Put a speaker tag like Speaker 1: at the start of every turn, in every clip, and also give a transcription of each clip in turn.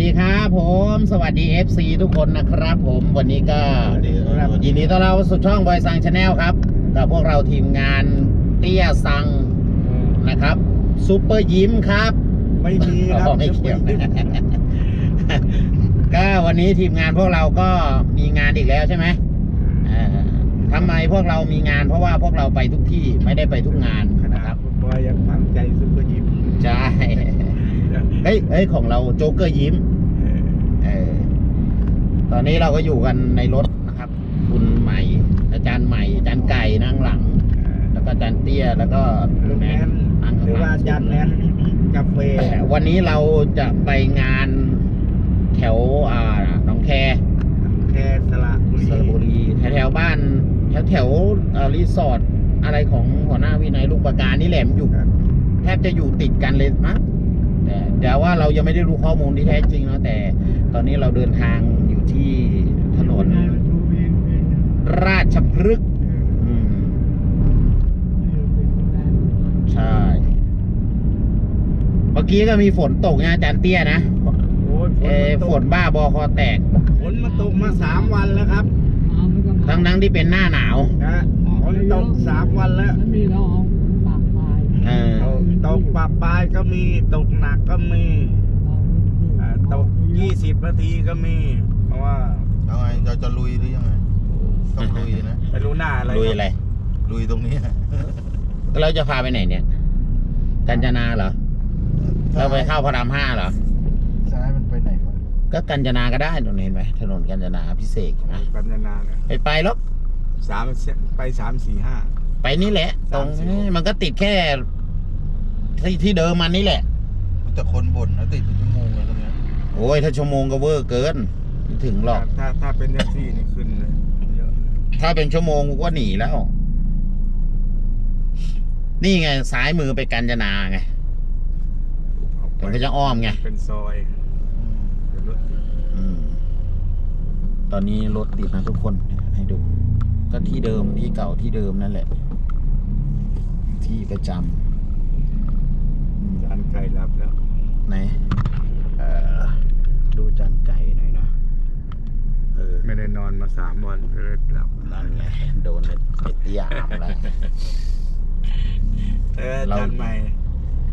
Speaker 1: ดีครับผม สวัสดี FC ทุกคนนะครับผมวันนี้ก็
Speaker 2: สวัสดีครับ
Speaker 1: ยินดีต้อนรับสู่ช่องบอยซังชาแนลครับกับพวกเราทีมงานเตี้ยซังนะครับซูเปอร์ยิ้มครับ
Speaker 2: ไม่มีค
Speaker 1: อ๋
Speaker 2: รับ
Speaker 1: อไม่เกี่ยวก็วันนี้ทีมงานพวกเราก็มีงานอีกแล้วใช่ไหมเอ่อทำไมพวกเรามีงานเพราะว่าพวกเราไปทุกที่ไม่ได้ไปทุกงาน
Speaker 2: ขนา
Speaker 1: นะ
Speaker 2: ด
Speaker 1: ครับ
Speaker 2: คุณบอยยังฝังใจซุปเปอร์ยิม
Speaker 1: ใช่เฮ้ยเฮ้ยของเราโจ๊กเกอร์ยิ้มเออตอนนี้เราก็อยู่กันในรถนะครับ คุณใหม่ อาจารย์ใหม่ อาจารย์ไก่นั่งหลัง แล้วก็อาจารย์เตี้ยแล้วก็
Speaker 2: ลุงแนน
Speaker 1: นั่ง
Speaker 2: หรือว่าอาจารย์แนนกาแฟ
Speaker 1: แต่วันนี้เราจะไปงานแถวอ่าหนองแค
Speaker 2: แค่สระบุ
Speaker 1: สระบุ
Speaker 2: รี
Speaker 1: รีแถวแถวๆบ้าน แถวแถวๆเอ่อรีสอร์ทอะไรของหัวหน้าวินัยลุงประการนี่แหละมันอยู่
Speaker 2: ครับ
Speaker 1: แทบจะอยู่ติดกันเลยมั้ง แต่แต่ว่าเรายังไม่ได้รู้ข้อมูลที่แท้จริงนะแต่ ตอนนี้เราเดินทางอยู่ที่ถนน ราชพฤกษ์อืมใช่เมื่อกี้ก็มีฝนตกนะอาจารย์เตี้ยนะ
Speaker 2: โอ้ย
Speaker 1: เออฝ
Speaker 2: ฝ
Speaker 1: น
Speaker 2: น
Speaker 1: บ้าบอคอแตก
Speaker 2: ฝนมาตกมาสามวันแล้วครับ
Speaker 1: ทั้งทั้งๆที่เป็นหน้าหนาว
Speaker 2: นะฝนตกสามวันแล้ว
Speaker 3: มันมีละอองปากปลาย
Speaker 1: เออ
Speaker 2: ตกปรับปลายก็มีตกหนักก็มีอ่าตกยี่สิบนาทีก็มี เพราะว่า
Speaker 4: เอาไงเราจะลุยหรือยังไงต้องลุยนะ
Speaker 2: ไม่รู้หน้าอะไร
Speaker 1: ลุยอะไร
Speaker 4: ลุยตรงนี้
Speaker 1: เราจะพาไปไหนเนี่ย กัญจนาเหรอเราไปเข้าพระรามห้าเหรอ
Speaker 4: ซ้ายมันไปไหนวะ
Speaker 1: ก็กัญจนาก็ได้ตรงนี้เห็นไหมถนนกัญจนาพิเศษกนะ
Speaker 2: ปัญญานาเนี่ย
Speaker 1: ไปไปหรอก
Speaker 2: สามไปสามสี่ห้า
Speaker 1: ไปนี่แหละ ตรง
Speaker 2: สามสิบหก
Speaker 1: มันก็ติดแค่ ที่ที่เดิมมันนี่แหละ
Speaker 4: แต่คนบ่นนะติดเป็นชั่วโมงเลยตรงเนี้ย
Speaker 1: โอ้ยถ้าชั่วโมงก็เวอร์เกินไม่ถึงหรอก
Speaker 2: ถ้าถ้าเป็นแท็กซี่นี่ขึ้นเลยเยอะ
Speaker 1: ถ้าเป็นชั่วโมงกูก็หนีแล้ว นี่ไงซ้ายมือไปกัญจนาไง
Speaker 2: ออกไป
Speaker 1: มันก็จะอ้อมไง
Speaker 2: เป็นซอยเดี๋ยวรถ
Speaker 1: อืมตอนนี้รถติดนะทุกคนให้ดู ก็ที่เดิมที่เก่าที่เดิมนั่นแหละ ที่ประจำอื ม
Speaker 2: จานไก่หลับแล้ว
Speaker 1: ไหน เอ่อ ดูจานไก่หน่อยนะเออ
Speaker 2: ไม่ได้นอนมาสามวันเลยหลับ
Speaker 1: นั่นไงโดนไอ้เตี้ยอำแล้ว
Speaker 2: เออ
Speaker 1: เรา
Speaker 2: จานใหม่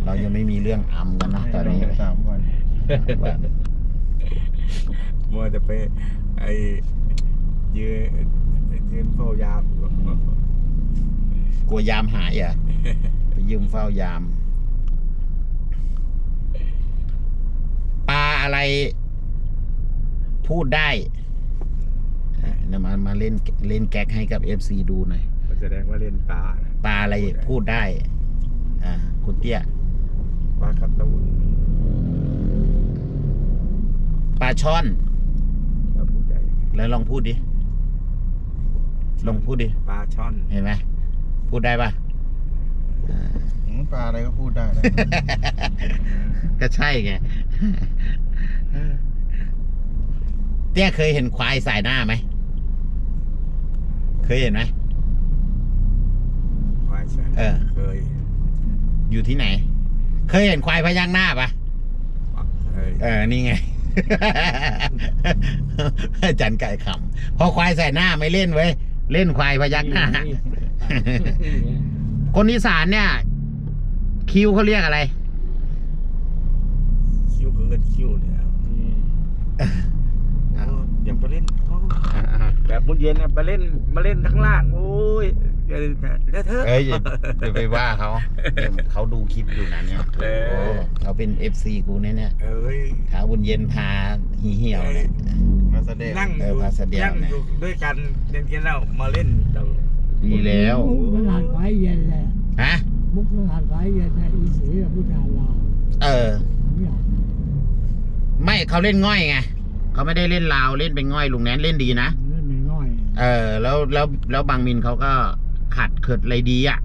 Speaker 1: เรายังไม่มีเรื่องอำกันนะตอนนี้
Speaker 4: สามวัน
Speaker 1: ว่า
Speaker 2: มัวแต่ไปไอ้ยืนยืนเฝ้ายามอยู่
Speaker 1: กลัวยามหายอะไปยืมเฝ้ายาม ปลา อะไรพูดได้อะเดี๋ยวมามาเล่นเล่นแก๊กให้กับ FC ดูหน่อย
Speaker 2: มันแสดงว่าเล่นปลานะ
Speaker 1: ปลาอะไรพูดได้ อ่า คุณเตี้ย
Speaker 2: ปลาการะตูน
Speaker 1: ปลาช่อน
Speaker 2: ปลาผู้ใหญ่
Speaker 1: แล้วลองพูดดิลองพูดดิ
Speaker 2: ปลาช่อน
Speaker 1: เห็นไหมพูดได้ปะอ่า
Speaker 4: หืมปลาอะไรก็พูดได้นะ
Speaker 1: ก็ใช่ไง เตี้ยเคยเห็นควายสายหน้าไหม เคยเห็นไหม
Speaker 2: ควายแสน
Speaker 1: เออ
Speaker 2: เคย
Speaker 1: อยู่ที่ไหน เคยเห็นควายพยักหน้าปะ
Speaker 2: เคย
Speaker 1: เออ นี่ไง อาจันไก่ขำพอควายใส่หน้าไม่เล่นเว้ย เล่นควายพยักหน้า คนอีสานเนี่ย คิวเขาเรียกอะไร
Speaker 2: คิ้วเกินคิ้วเนี่ยโอ้อย่าไปเล่นโอ้แบบมุนเย็นน่ะไปเล่นมาเล่นทั้างล่างโอ้ยเดี๋ยวเดี๋ยวเถอะ
Speaker 1: เอ้ยอย่าอย่าไปว่าเขาเนี่ยเขาดูคลิปอยู่นะเนี่ย
Speaker 2: เออ
Speaker 1: โอ้เขาเป็นเอฟซีกูเนี่ยเนี่ย
Speaker 2: เอ้ย
Speaker 1: ขาบุญเย็นพาหีเหี่ยวเนี่ย
Speaker 4: มาแสดง
Speaker 2: นั่ง
Speaker 1: เออพาแสดง
Speaker 2: นั่ง
Speaker 1: เนี่ย
Speaker 2: อยู่ด้วยกันเล่นกันแล้วมาเล่นเรา
Speaker 1: ดีแล้ว
Speaker 3: มุกขนาดไฟเย็นเลย
Speaker 1: ฮะ
Speaker 3: มุกขนาดไฟเย็นในอีสีกับผู้ชายลาว
Speaker 1: เออ
Speaker 3: สองอย่าง
Speaker 1: ไม่เขาเล่นง่อยไงเขาไม่ได้เล่นลาวเล่นเป็นง่อยลุงแนนเล่นดีนะ
Speaker 3: นั่นไม่ง่อย
Speaker 1: เออ แล้วแล้วแล้วบางมินเขาก็ขัดเขิดอะไรดีอะ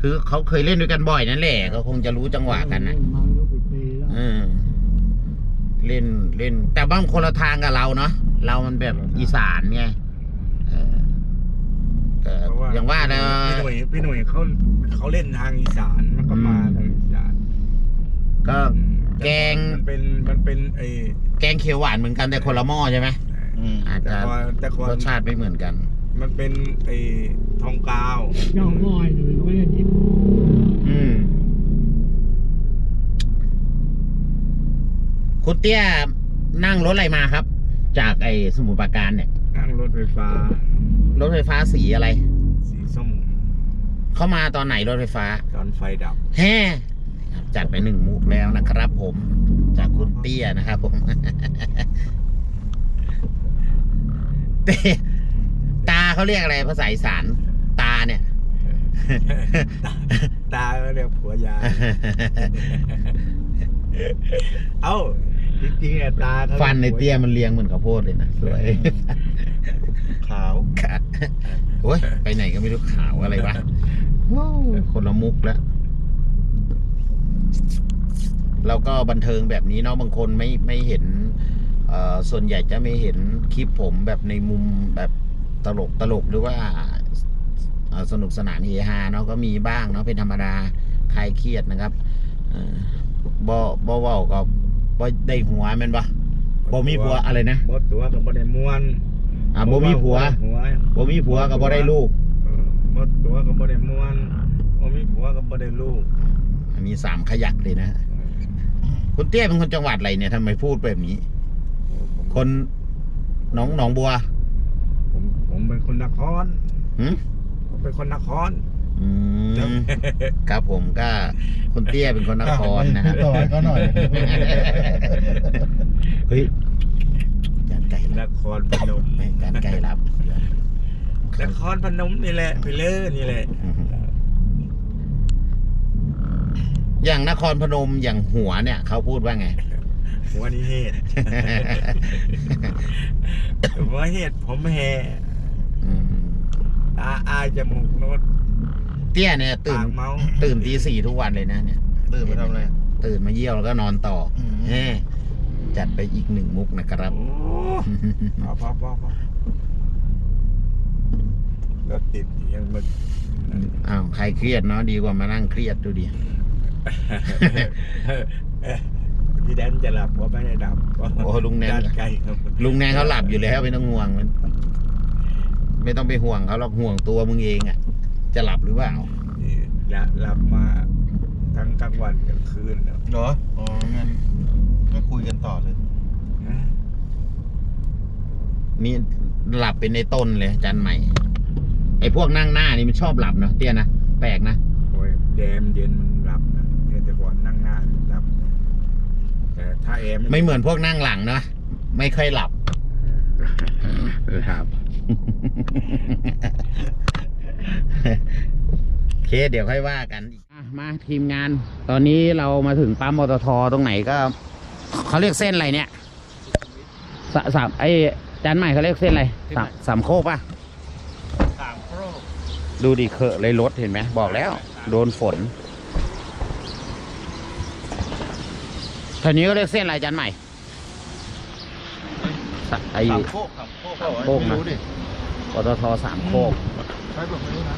Speaker 1: คือเขาเคยเล่นด้วยกันบ่อยนั่นแหละก็คงจะรู้จังหวะกันนะ
Speaker 3: เล่มารู้กี่ปีแล้ว
Speaker 1: เออเล่นเล่น แต่บ้างคนละทางกับเราเนาะเรามันแบบอีสานไงเออแต่
Speaker 2: เพระ
Speaker 1: อย่างว่านะ
Speaker 2: พี่หนุ่ยพี่หนุ่ยเขาเขาเล่นทางอีสานมันก็มาทางอีสาน
Speaker 1: ก็ แกง
Speaker 2: มันเป็นมันเป็นไอ้
Speaker 1: แกงเขียวหวานเหมือนกันแต่คนละหม้อใช่ไหม
Speaker 4: อืม
Speaker 1: อาจ
Speaker 2: แต่
Speaker 1: จะ
Speaker 2: ก่อนแต่ก่อน
Speaker 1: รสชาติไม่เหมือนกัน
Speaker 2: มันเป็นไอ้ทองกาว
Speaker 3: เจ้าง่อยหนึ่งก็ไม่ได้ยิน
Speaker 1: อืมคุณเตี้ยนั่งรถอะไรมาครับ จากไอ้สมุทรปราการเนี่ย
Speaker 2: นั่งรถไฟฟ้า ร
Speaker 1: ถไฟฟ้าสีอะไร
Speaker 2: สีส้ม
Speaker 1: เข้ามาตอนไหนรถไฟฟ้า
Speaker 2: ตอนไฟดับ
Speaker 1: แฮ่ครับ จัดไปหนึ่งมุกแล้วนะครับผม จากคุณเตี้ยนะครับผมเต้ตาเขาเรียกอะไรภาษาอีสานตาเนี่ย
Speaker 2: ตาก็เรียกผัวยายเอ้าจริงๆอะตาขารีก
Speaker 1: ฟันในเตี้ยมันเรียงเหมือนข้าวโพดเลยนะสวย
Speaker 4: ขาว
Speaker 1: ค่ะโอ้ยไปไหนก็ไม่รู้ข่าวอะไรวะว้าวคนละมุกแล้ว เราก็บันเทิงแบบนี้เนาะบางคนไม่ไม่เห็นเอ่อส่วนใหญ่จะไม่เห็นคลิปผมแบบในมุมแบบตลกตลกหรือว่าเอ่อสนุกสนานเฮฮาเนาะก็มีบ้างเนาะเป็นธรรมดาคลายเครียดนะครับเออบอบอเว่าก็บอได้หัวแมันปะบอมีผัวอะไรนะ
Speaker 2: หมดตัวกับบ่ได้ม้วน
Speaker 1: อ่าบอมีผัว
Speaker 2: หัว
Speaker 1: บอมีผัวก็บอได้ลูก
Speaker 2: เออหมดตัวกับบ่ได้ม้วนบ่มีผัวกับบ่ได้ลูก
Speaker 1: อันนี้สามขยักเลยนะคุณเตี้ยเป็นคนจังหวัดอะไรเนี่ยทำไมพูดแบบนี้ คนหนองหนองบัว
Speaker 2: ผมผมเป็นคนนคร
Speaker 1: หืม
Speaker 2: ผมเป็นคนนคร
Speaker 1: อืมครับผมก็คุณเตี้ยเป็นคนนครนะครับ
Speaker 4: ต่อให้เขาหน่อย
Speaker 1: เฮ้ยจานไก่
Speaker 2: น
Speaker 1: รับ
Speaker 2: ครพนม
Speaker 1: ไม่จานไก่รับ
Speaker 2: นครพนมนี่แหละไปเลยนี่แหละ
Speaker 1: อ ย่างนครพนมอย่างหัวเนี่ยเขาพูดว่าไง
Speaker 2: หัวนี่เหตุ หัวเหตุผมแห่
Speaker 1: อืม
Speaker 2: ตาอายจมูกโนด
Speaker 1: เตี้ยเนี่ยตื่
Speaker 2: ปานกเมา
Speaker 1: ตื่นตีสี่ทุกวันเลยนะเนี่ย
Speaker 4: ตื่นมาทำอะไร
Speaker 1: ตื่นมาเยี่ยวแล้วก็นอนต่ออ
Speaker 4: ม
Speaker 1: แหมจัดไปอีกหนึ่งมุกนะครับ
Speaker 2: โอ้พอพอพอพอรถติดยังมึก
Speaker 1: อ้าวใครเครียดเนาะดีกว่ามานั่งเครียดดูดิ
Speaker 2: พี่แดนจะหลับว่าไม่ได้ดับ
Speaker 1: โอ้ลุงแนน
Speaker 2: ด้านไกลครับ
Speaker 1: ลุงแนนเขาหลับอยู่แล้วไม่ต้องห่วงมัน ไม่ต้องไปห่วงเขาหรอกห่วงตัวมึงเองอะ่ะ จะหลับหรือเปล่า
Speaker 2: นี่หลับหลับมาทั้งกลางวันกลางคืนแล้ว
Speaker 4: เหรอ อ๋อ งั้นก็คุยกันต่อเลย
Speaker 2: นะ
Speaker 1: นี่หลับเป็นในต้นเลยอาจันใหม่ ไอ้พวกนั่งหน้านี่มันชอบหลับเนาะเตี้ยนะแปลกนะ
Speaker 2: โอ้ยแดมเย็นมันหลับนะเนี่ยแต่ก่อนนั่งงานหลับ แต่ ถ้าแอร์
Speaker 1: ไม่เหมือนพวกนั่งหลังเนาะไม่ค่อยหลับ
Speaker 2: หลับ
Speaker 1: โอเคเดี๋ยวค่อยว่ากัน อะมาทีมงาน ตอนนี้เรามาถึงปั๊มปตทตรงไหนก็เขาเรียกเส้นอะไรเนี่ยสสามไอ้จานใหม่เขาเรียกเส้นอะไรสามสามโคกปะ
Speaker 2: สามโครก
Speaker 1: ดูดิเคอะเลยรถเห็นไหมบอกแล้ว โดนฝน แถวนี้ก็เรียกเส้นอะไรจานใหม่สะไอ้
Speaker 4: สามโคกสามโคก
Speaker 1: สามโคกนะ
Speaker 4: ไม่รู้ดิ
Speaker 1: ปตทสามโคก
Speaker 4: ใช่แบบไม่รู้นะ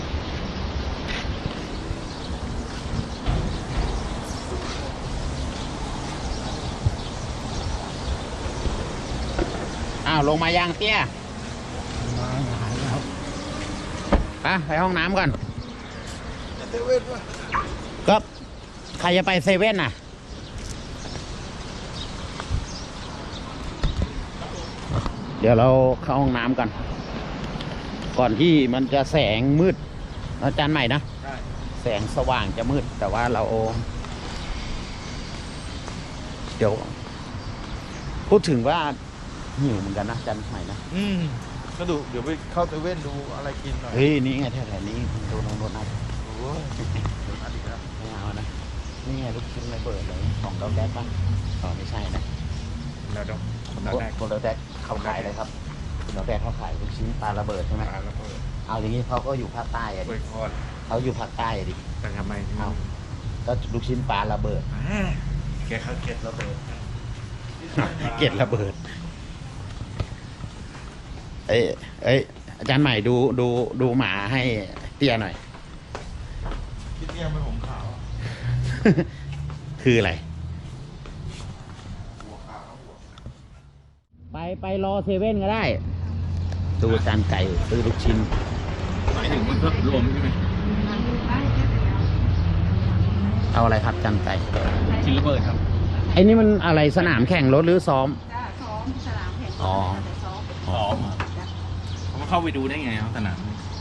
Speaker 1: อ้าวลงมายังเตี้ย
Speaker 3: มาหายแล้ว
Speaker 1: ไปไปห้องน้ำก่อน
Speaker 4: เซเว่นวะ
Speaker 1: ก็ใครจะไปเซเว่นน่ะ ดี๋ยวเราเข้าห้องน้ำกัน ก่อนที่มันจะแสงมืดอาจารย์ใหม่นะ
Speaker 2: ใช่
Speaker 1: แสงสว่างจะมืด แต่ว่าเรา เดี๋ยว พูดถึงว่าหิวเหมือนกันนะอาจารย์ใหม่นะ
Speaker 4: อืมก็ดูเดี๋ยวไปเข้าเซเว่นดูอะไรกินหน่อย
Speaker 1: เฮ้ยนี่ไงแถวๆนี้ดูนงรถนะ
Speaker 4: โอ้ยเดี๋ยวนัดอีกแล้ว
Speaker 1: ไม่เอานะนี่ไงลูกชิ้นระเบิดเลยของเกาแก๊สป่ะอ๋อไม่ใช่นะ
Speaker 2: แล้วต้องคน
Speaker 1: ค
Speaker 2: ละ
Speaker 1: น
Speaker 2: แรก
Speaker 1: คนเกาแก๊ส เขาขายอะไรครับคนเกาแก๊สเขาขายลูกชิ้นปลาระเบิดใช่ไหม
Speaker 2: มาแล้วก็
Speaker 1: เอาอย่างนี้เขาก็อยู่ภาคใต้อะ
Speaker 2: กล้
Speaker 1: ดิ
Speaker 2: วยทอด
Speaker 1: เขาอยู่ภาคใต้อะดิ
Speaker 2: แต่ทำไม
Speaker 1: เอ้า ก็ลูกชิ้นปลาระเบิด
Speaker 2: แหมแกเขาเก็ตระเบิด
Speaker 1: เกล็ดระเบิด เอ้ยเอ้ยอาจารย์ใหม่ดูดูดูหมาให้เตี้ยหน่อย
Speaker 4: คิดเนี่ยไม่ผมขาว
Speaker 1: คืออะไร ไปไปรอเซเว่นก็ได้ดูจานไก่ซื้อลูกชิ้น
Speaker 2: หมายถึงมันก็รวมใช่ไหม
Speaker 1: เอาอะไรครับจานไก่
Speaker 2: ชิ้นระเบิดครับ
Speaker 1: ไอ้นี่มันอะไรสนามแข่งรถหรือซ้อม
Speaker 5: จ้าซ้อมสนามแข่ง
Speaker 1: อ๋อ
Speaker 5: แต่ซ้อม
Speaker 2: อ๋อเขาเข้าไปดูได้ไงครับสนาม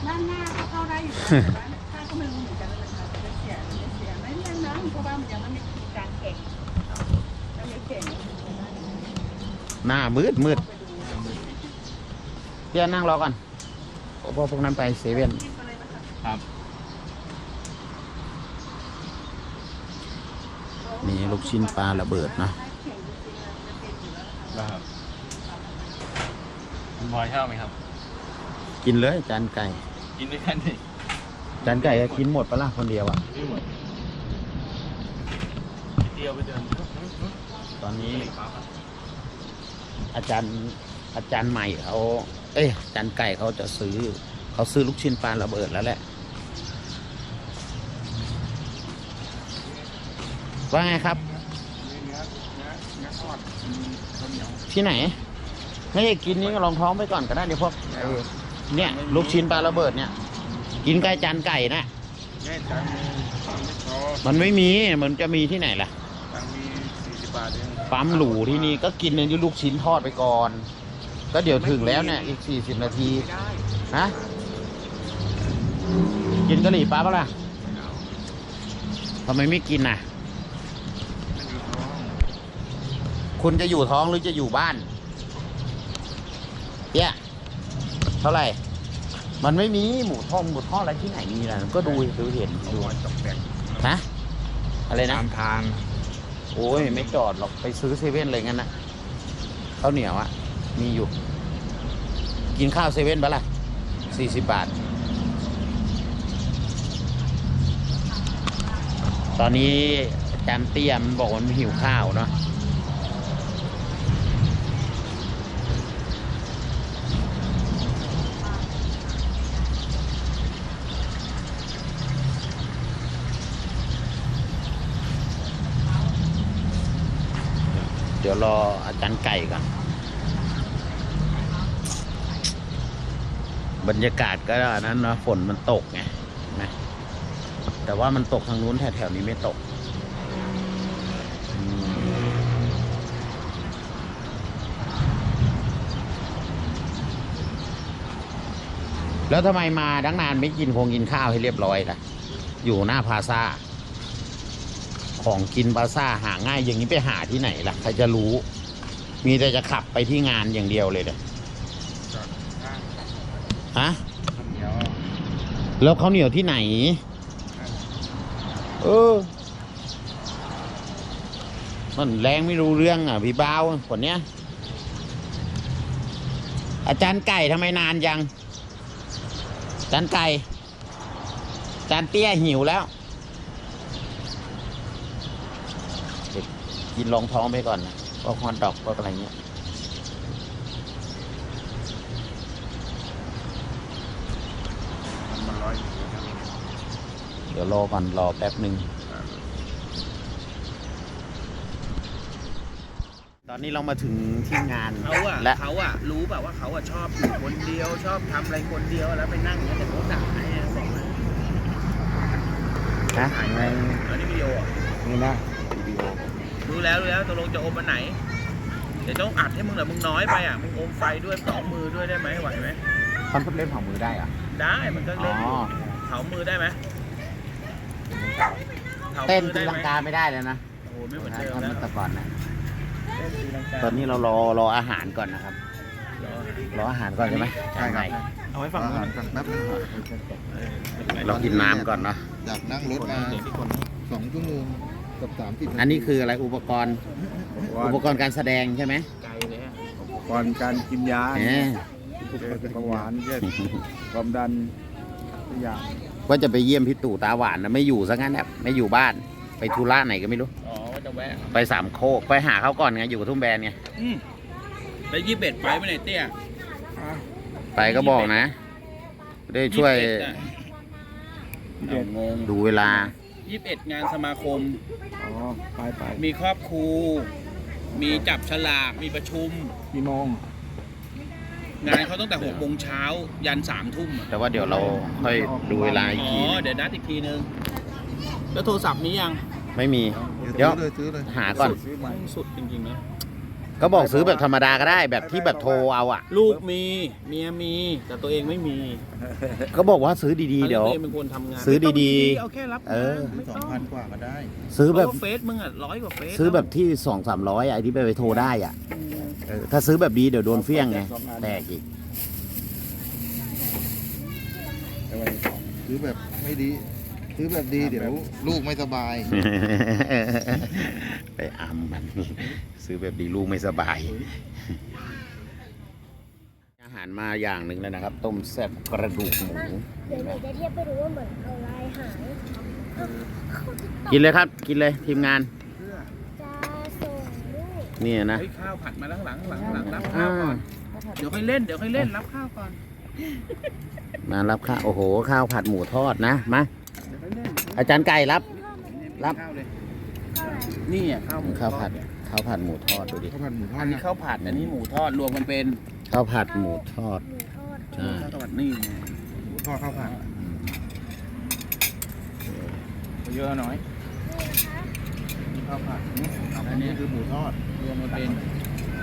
Speaker 5: ด้านหน้าก็เข้าได้อยู่แต่ว่าข้างก็ไม่รู้เหมือนกันว่าจะเสียหรือไม่เสียไม่แน่นะเพราะว่ามันยังไม่มีการแข่งยังไม่แข่ง
Speaker 1: หน้ามืดมืด
Speaker 5: ไปดู
Speaker 1: เพี่ยนั่งรอก่อนเพราะพวกนั้นไปเซเว่น
Speaker 5: คิดมาเลยนะคะ
Speaker 2: ครับ
Speaker 1: นี่ลูกชิ้นปลาระเบิดนะ
Speaker 5: แข่งจริงๆมันเป็นอยู่แล้วนะคะ
Speaker 2: ได้ครับคุณพลอยชอบไหมครับ
Speaker 1: กินเลยจานไก่
Speaker 2: กินด้วยกันดิ
Speaker 1: จานไก่ก็กินหมดปะล่ะคนเดียวอะ
Speaker 2: ไม่หมดเดียวไปเดิน
Speaker 1: ตอนนี้ อาจารย์อาจารย์ใหม่เขาเอ้ยอาจารย์ไก่เขาจะซื้อ เขาซื้อลูกชิ้นปลาระเบิดแล้วแหละว่าไงครับ ที่ไหน ไม่ได้กินนี่ก็ลองท้องไปก่อนก็ได้เดี๋ยวพวกเออเนี่ย ลูกชิ้นปลาระเบิดเนี่ย กินใกล้จานไก่นะ
Speaker 2: แม่จังมีไม่พอ
Speaker 1: มันไม่มีมันจะมีที่ไหนล่ะ
Speaker 2: ตังมีสี่สิบบาทเอง
Speaker 1: ปั๊มหรูที่นี่ก็กินในลูกชิ้นทอดไปก่อน ก็เดี๋ยวถึงแล้วเนี่ยอีกสี่สิบนาทีฮะกินกะหรี่ปั๊บปะล่ะทำไมไม่กินน่ะ คุณจะอยู่ท้องหรือจะอยู่บ้านเนี่ยเท่าไหร่ มันไม่มีหมูทอดหมูทอดอะไรที่ไหนมีล่ะก็ดูดูเห็นดูฮะอะไรนะ
Speaker 2: ตามทาง
Speaker 1: โอ้ยไม่จอดหรอกไปซื้อเซเว่นเลยงั้นนะข้าวเหนียวอะมีอยู่ กินข้าวเซเว่นปะล่ะสี่สิบบาท ตอนนี้จารย์เตี้ยมบอกว่ามันหิวข้าวเนาะ เดี๋ยวรออาจารย์ไก่ก่อนบรรยากาศก็อันนั้นเนาะฝนมันตกไงนไหมแต่ว่ามันตกทางนู้นแถวๆนี้ไม่ตกแล้วทำไมมาดังนานไม่กินคงกินข้าวให้เรียบร้อยล่ะ อยู่หน้าพาซ่า ของกินพลาซ่าหาง่ายอย่างนี้ไปหาที่ไหนล่ะ ใครจะรู้ มีแต่จะขับไปที่งานอย่างเดียวเลยเด้อฮะ
Speaker 2: เหนียว
Speaker 1: แล้วข้าวเหนียวที่ไหน เออ มันแรงไม่รู้เรื่องอะ พี่บ้าวคนเนี้ย อาจารย์ไก่ทำไมนานยัง อาจารย์ไก่ อาจารย์เตี้ยหิวแล้วเด็ กกินรองท้องไปก่อนนะพวกฮอนดอกพวกอะไรเงี้ย
Speaker 2: มันร้อยอยู่ครับ
Speaker 1: เดี๋ยวรอก่อนรอแป๊บหนึ่งตอนนี้เรามาถึงที่งาน
Speaker 6: เขาอะ
Speaker 1: และ
Speaker 6: เขาอะรู้แบบว่าเขาอะชอบอยู่คนเดียว ชอบทำอะไรคนเดียวแล้วไปนั่งอย่างนั้นแต่เขาด่าไอ้บอกเลย
Speaker 1: นะ
Speaker 6: อันนี้วิดีโออะ
Speaker 2: นี่นะ
Speaker 6: รู้แล้วรู้แล้วตกลงจะอมอันไหน เดี๋ยวต้องอัดให้มึงเหรอมึงน้อยไปอะมึงอมไฟด้วยสองมือด้วยได้ไหมไหวไหม
Speaker 1: คอนเล่นของมือได้เหรอะ
Speaker 6: ได้มันก็เล่น
Speaker 1: อ๋อ
Speaker 6: เผามือได้ไหมผา
Speaker 1: เต้น
Speaker 6: มือ
Speaker 1: ตี
Speaker 6: ได้
Speaker 1: ลั
Speaker 6: ไห
Speaker 1: ง
Speaker 6: ม
Speaker 1: กาไม่ได้เลยนะ
Speaker 6: โอ้โหไม่เหมือน
Speaker 1: นะ
Speaker 6: เดิม
Speaker 1: ตอน
Speaker 6: แล้ว
Speaker 1: นี้แต่ก่อนนะ
Speaker 6: เต้นตีลังกา
Speaker 1: ตอนนี้เรารอรออาหารก่อนนะครับ รออาหารก่อนใช่ไหม
Speaker 4: ใช่ครับ
Speaker 6: เอาไว้ฝั่ง
Speaker 4: อา
Speaker 6: นู้
Speaker 4: หาร
Speaker 6: น
Speaker 4: กันแป๊บนึง
Speaker 1: เรากินน้ำก่อนเนาะ
Speaker 4: อยากนั่งรถมาสองชั่วโมง กับสามสิบ
Speaker 1: อันนี้คืออะไรอุปกรณ์ อุปกรณ์การแสดงใช่ไหม
Speaker 6: ไกลเลยอะ
Speaker 2: ก่อนการกินยา
Speaker 1: เอ๊ะ
Speaker 2: เบาหวานเช่นความดันทุกอย่าง
Speaker 1: ว่าจะไปเยี่ยมพี่ตู่ตาหวานนะไม่อยู่ซะงั้นแบบไม่อยู่บ้านไปธุระไหนก็ไม่รู้
Speaker 6: อ๋อว่าจะแวะ
Speaker 1: ไปสามโคกไปหาเขาก่อนไงอยู่กับทุ่มแบนไง
Speaker 6: อืมไปยี่สิบเอ็ดไปไปไหนเตี้ย
Speaker 1: ไปก็บอกนะ ได้ช่วย
Speaker 6: เด็ดงง
Speaker 1: ดูเวลา
Speaker 6: ยี่สิบเอ็ดงานสมาคม
Speaker 2: อ๋อ ไปไป
Speaker 6: มีครอบครู มีจับฉลาก มีประชุม
Speaker 2: กี่โมง
Speaker 6: งานเขาตั้งแต่หกโมงเช้ายันสามทุ่มอะ
Speaker 1: แต่ว่าเดี๋ยวเราค่อยดูเวลาอีก
Speaker 6: อ๋อ
Speaker 1: ที
Speaker 6: เดี๋ยวนัดอีกทีนึง แล้วโทรศัพท์นี้ยัง
Speaker 1: ไม่มี
Speaker 4: เดี๋
Speaker 1: เดี๋
Speaker 4: ย
Speaker 1: ยวว
Speaker 4: ซื้อเลยซื้อเลย
Speaker 1: หาก่อน
Speaker 6: สุดจริงๆนะ
Speaker 1: ก็บอกซื้อแบบธรรมดาก็ได้แบบที่แบบโทรเอาอะ
Speaker 6: ลูกมีเมียมีแต่ตัวเองไม่มี
Speaker 1: ก็บอกว่าซื้อดีๆเดี๋ยว
Speaker 6: ตัวเองเป็นคนทำงาน
Speaker 1: ซื้อดีๆ
Speaker 6: ไม่ต้องเอาแค่รับ
Speaker 1: เออ
Speaker 6: ไม่
Speaker 4: สอ
Speaker 6: ต้
Speaker 4: ง
Speaker 6: อง
Speaker 4: พันกว่าก็ได้
Speaker 1: ซื้อแบบ
Speaker 6: เพราะว่าเฟซมึงอะร้อยกว่าเฟซ
Speaker 1: ซื้อแบบที่สองสามร้อยไอ้ที่ไปไปโทรได้อะเออถ้าซื้อแบบดีเดี๋ยวโดนเฟี้ยงไงแตกอีก
Speaker 4: ซื้อแบบไม่ดี ซื้อแบบดีเดี๋ยวลูกไม่สบาย
Speaker 1: ไปอำมันซื้อแบบดีลูกไม่สบาย อาหารมาอย่างหนึ่งแล้วนะครับ ต้มแซ่บกระดูกหมู
Speaker 7: เดี๋ยวหนูจะเทียบไปดูว่าเหมือนเอาลายหางเอ้าเขาจะตอบ
Speaker 1: กินเลยครับ กินเลยทีมงาน
Speaker 7: จะส่งลูก
Speaker 1: นี่นะ
Speaker 6: เฮ้ยข้าวผัดมาแล้วหลังหลังหลังรับข้าวก่อน เดี๋ยวค่อยเล่นเดี๋ยวค่อยเล่นรับข้าวก่อน
Speaker 1: มารับข้าวโอ้โห ข้าวผัดหมูทอดนะ มา
Speaker 6: เดี๋ยวค่ อยเล่น
Speaker 1: อาจารย์ไก่รับ รับ
Speaker 6: ข้าวเลย
Speaker 7: เท่าไหร่
Speaker 6: นี่อะข้าวหมู
Speaker 1: ข้าวผัด
Speaker 6: ทอเนี่ย
Speaker 1: ข้าวผัดหมูทอดดูดิ
Speaker 4: ข้าวผัดหมูทอ
Speaker 6: อั
Speaker 4: ด
Speaker 6: นนี้ข้าวผัดอันนี้หมูทอดรวมกันเป็น
Speaker 1: ข้าวผัดหมูทอด
Speaker 7: หมูทอด
Speaker 1: ใช่
Speaker 6: ข้าวผัดนี่ไง
Speaker 4: หมูทอดข้าวผัด
Speaker 2: เยอะน้อย
Speaker 7: นี่นะคะ
Speaker 4: ข้าวผัด
Speaker 6: อันนี้
Speaker 4: นี่คือหมูทอด
Speaker 6: รวมกันเป็น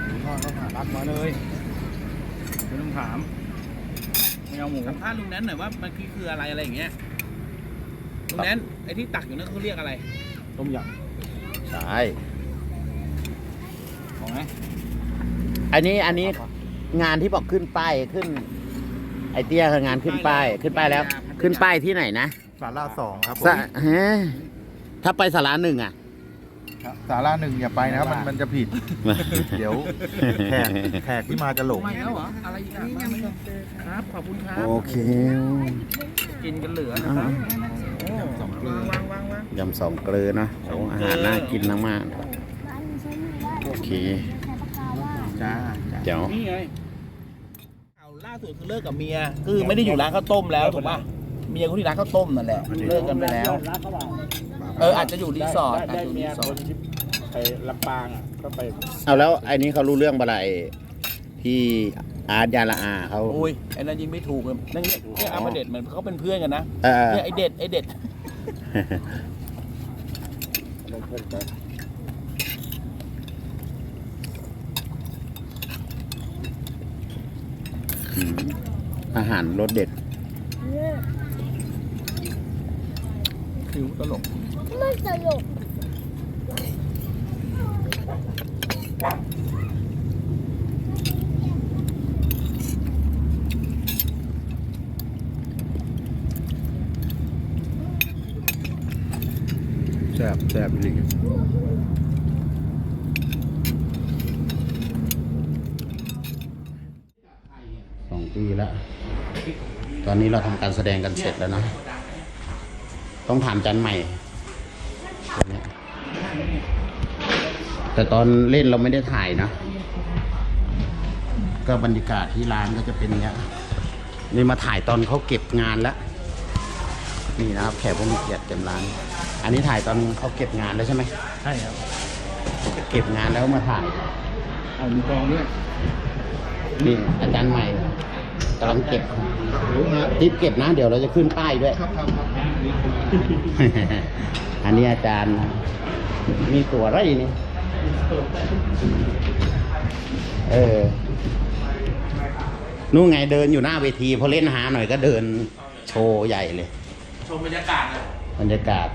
Speaker 4: หมูทอดข้าวผัด
Speaker 2: รับมาเลยไม่ต้องถามไม่เอาหมู
Speaker 6: สัมภาษณ์ลุงแนนหน่อยว่ามันคือคืออะไรอะไรอย่างเงี้ย ลุงแนนไอ้ที่ตักอยู่นั่นเขาเรียกอะไร
Speaker 2: ต้มย
Speaker 1: ใช่ำ
Speaker 2: ของไหม
Speaker 1: อันนี้อันนี้งานที่บอกขึ้นป้ายขึ้น ไอเตี้ยคืองานขึ้นป้ายขึ้นป้ายแล้ว ขึ้นป้ายที่ไหนนะ
Speaker 4: สาราสองครับผม
Speaker 1: สะฮะถ้าไปสาราหนึ่งอะ
Speaker 4: สาราหนึ่งอย่าไปนะครับ มันมันจะผิด เดี๋ยวแขกแขกที่มาจะหลง
Speaker 6: มาแล้วเหรอ อะไรอีกอะมาไม่ต้องครับ ขอบคุณครับ
Speaker 1: โอเค
Speaker 6: กินกันเหลือนะครับ โอ้
Speaker 4: สองเกลื
Speaker 6: วา
Speaker 4: อ
Speaker 6: งวางวางวาง
Speaker 1: ยำสองเกลือเนอะโอ้อาหารน่ากินมาก
Speaker 7: บ้านหนูใช้มือได้
Speaker 1: ๆโอเค
Speaker 7: ใช้ปากกาว่า
Speaker 4: จ้า
Speaker 1: เดี๋ยว
Speaker 6: นี่ไงเอาล่าสุดคือเลิกกับเมียคือไม่ได้อยู่ร้านข้าวต้มแล้วถูกป่ะเมียเขาที่ร้านข้าวต้มนั่นแหละเลิกกันไปแล้ว
Speaker 2: ร้านเขาบอก
Speaker 6: เอออาจจะอยู่รีสอร์ทอาจ
Speaker 2: ได้
Speaker 6: จะอยู่
Speaker 2: เมี
Speaker 6: รี
Speaker 2: ย
Speaker 6: สอ
Speaker 2: ค
Speaker 6: ร์
Speaker 2: น
Speaker 6: ท
Speaker 2: ที่ไปลำปางอะก็ไป
Speaker 1: เอาแล้วไอ้นี้เขารู้เรื่องบะไรที่อาร์ตยาละอาเขา
Speaker 6: อุ้ยไอ้นั่นยิงไม่ถูกเลยนั่นเนี่ยเนี่ยอามาเด็ดเหมือนเขาเป็นเพื่อนกันนะ
Speaker 1: เออ
Speaker 6: เนี่ยไอเด็ดไอเด็ด
Speaker 1: อืมอาหารรสเด็ด
Speaker 7: เนี่ย
Speaker 6: คิวตลก
Speaker 7: ไม่ตลก
Speaker 4: แซ่บแซ่บจริง
Speaker 1: สองปีแล้ว ตอนนี้เราทำการแสดงกันเสร็จแล้วนะ ต้องถามจันใหม่ แต่ตอนเล่นเราไม่ได้ถ่ายนะ ก็บรรยากาศที่ร้านก็จะเป็นอย่างเงี้ย นี่มาถ่ายตอนเขาเก็บงานแล้ว นี่นะครับแขกผู้มีเกียรติเต็มร้าน นนี้ถ่ายตอนเขาเก็บงานแล้วใช่ไหม
Speaker 2: ใช่ครับ
Speaker 1: เก็บงานแล้วมาถ่าย
Speaker 2: เอามีกองด้วย
Speaker 1: นี่อาจารย์ใหม่กำลังเก็บรีบเก็บนะ เดี๋ยวเราจะขึ้นป้ายด้วย
Speaker 4: ครับครับครับ
Speaker 1: อันนี้อาจารย์มีตัวอะไรนี่ เออ นู่นไงเดินอยู่หน้าเวทีพอเล่นหาหน่อยก็เดินโชว์ใหญ่เลย
Speaker 6: ชมบรรยากาศเลย
Speaker 1: บรรยากาศ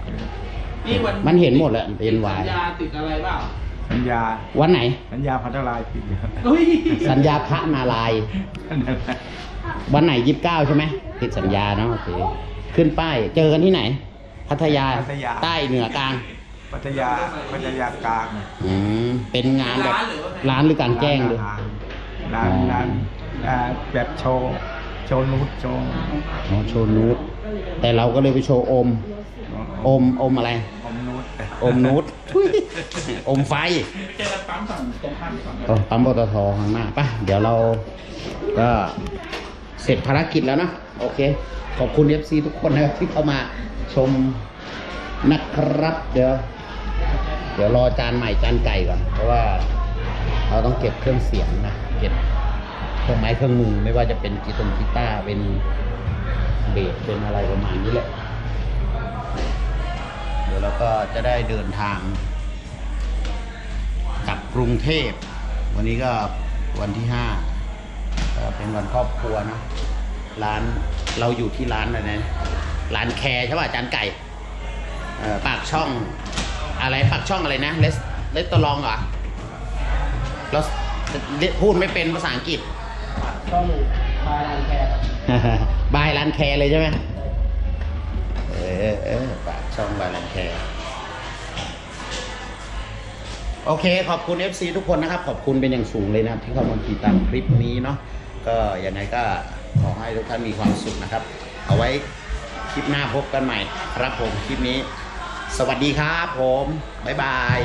Speaker 6: นี่วัน
Speaker 1: มันเห็นหมดแหละเป็นวาย
Speaker 6: สัญญาติดอะไรเปล่า
Speaker 2: สัญญา
Speaker 1: วันไหน
Speaker 2: สัญญาพันธลายปิดอยู่
Speaker 6: เฮ้ย
Speaker 1: สัญญาพระนารายณ์วันไหนยี่สิบเก้าใช่ไหมติดสัญญาเนาะโอเคขึ้นป้ายเจอกันที่ไหน พัทยา
Speaker 2: พัทยา
Speaker 1: ใต้เหนือกลาง
Speaker 2: พัทยาพัทยากลาง
Speaker 1: อืมเป็นงานแบบร้านหรือกลารแจ้งเลย
Speaker 2: ร้านร้านอ่าแบบโชว์โชว์นูดโชว์
Speaker 1: อ๋อโชว์นูดแต่เราก็เลยไปโชว์อม อมอมอะไร
Speaker 2: อมนูด
Speaker 1: อมนูดทุยอมไฟ
Speaker 6: เจอกันปั๊มฝั่งตรงข้ามฝั่ง
Speaker 1: เออปั๊มปตทข้างหน้าป่ะเดี๋ยวเราก็เสร็จภารกิจแล้วเนอะโอเค ขอบคุณ FC ทุกคนนะครับที่เข้ามาชมนะครับ เดี๋ยว เดี๋ยวรอจานใหม่จานไก่ก่อน เพราะว่าเราต้องเก็บเครื่องเสียงนะ เก็บเครื่องไม้เครื่องมือไม่ว่าจะเป็นกีตงกีตาร์เป็นเบสเป็นอะไรประมาณนี้แหละ เดี๋ยวเราก็จะได้เดินทางกลับกรุงเทพ วันนี้ก็วันที่ห้าก็เป็นวันครอบครัวเนอะร้านเราอยู่ที่ร้านอะไรนะร้านแคร์ใช่ป่ะอาจานไก่เอ่อปากช่องอะไรปากช่องอะไรนะเลสเลสตอลองเหรอเราพูดไม่เป็นภาษาอังกฤษ
Speaker 3: ช่องบายร้านแคร์
Speaker 1: บายร้านแคร์เลยใช่ไหม เออเออปากช่องบายร้านแคร์โอเค ขอบคุณ FC ทุกคนนะครับ ขอบคุณเป็นอย่างสูงเลยนะครับ ที่เข้ามาติดตามคลิปนี้เนาะก็ยังไงก็ขอให้ทุกท่านมีความสุขนะครับ เอาไว้คลิปหน้าพบกันใหม่ ครับผมคลิปนี้ สวัสดีครับผม บ๊ายบาย